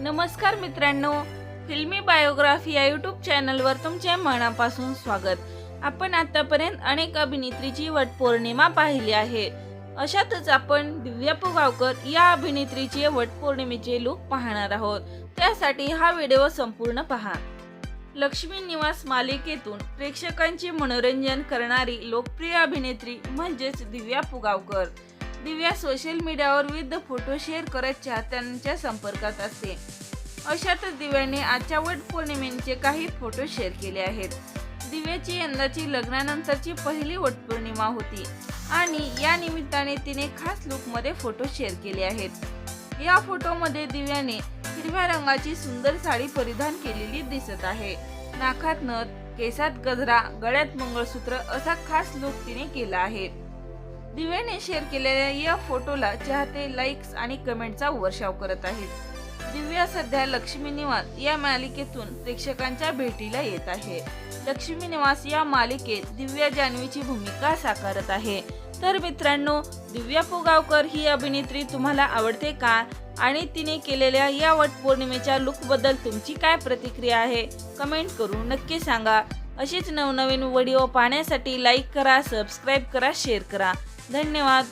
नमस्कार मित्रांनो फिल्मी बायोग्राफी या यूट्यूब चॅनलवर तुमचे मनापासून स्वागत. आपण आतापर्यंत अनेक अभिनेत्रीची वटपौर्णिमा पाहिली आहे. अशातच आपण दिव्या पुगावकर या अभिनेत्रीचे वटपौर्णिमेचे लुक पाहणार आहोत. त्यासाठी हा व्हिडिओ संपूर्ण पहा. लक्ष्मी निवास मालिकेतून प्रेक्षकांचे मनोरंजन करणारी लोकप्रिय अभिनेत्री म्हणजेच दिव्या पुगावकर. दिव्या सोशल मीडियावर विविध फोटो शेअर करत चाहत्यांच्या संपर्कात असते. अशातच दिव्याने आजच्या वट पौर्णिमेचे काही फोटो शेअर केले आहेत. दिव्याची यंदाची लग्नानंतरची पहिली वटपौर्णिमा होती आणि या निमित्ताने तिने खास लुकमध्ये फोटो शेअर केले आहेत. या फोटोमध्ये दिव्याने हिरव्या रंगाची सुंदर साडी परिधान केलेली दिसत आहे. नाकात नथ केसात गजरा गळ्यात मंगळसूत्र असा खास लुक तिने केला आहे. दिव्याने शेअर केलेल्या या फोटोला चाहते लाईक्स आणि कमेंटचा वर्षाव करत आहेत. दिव्या सध्या लक्ष्मी निवास या मालिकेतून प्रेक्षकांच्या भेटीला येत आहे. लक्ष्मी निवास या मालिकेत दिव्या जान्हवीची भूमिका साकारत आहे. तर मित्रांनो दिव्या पुगावकर ही अभिनेत्री तुम्हाला आवडते का? आणि तिने केलेल्या या वटपौर्णिमेच्या लुकबद्दल तुमची काय प्रतिक्रिया आहे? कमेंट करून नक्की सांगा. अशीच नवनवीन व्हिडिओ पाहण्यासाठी लाईक करा सबस्क्राईब करा शेअर करा. धन्यवाद.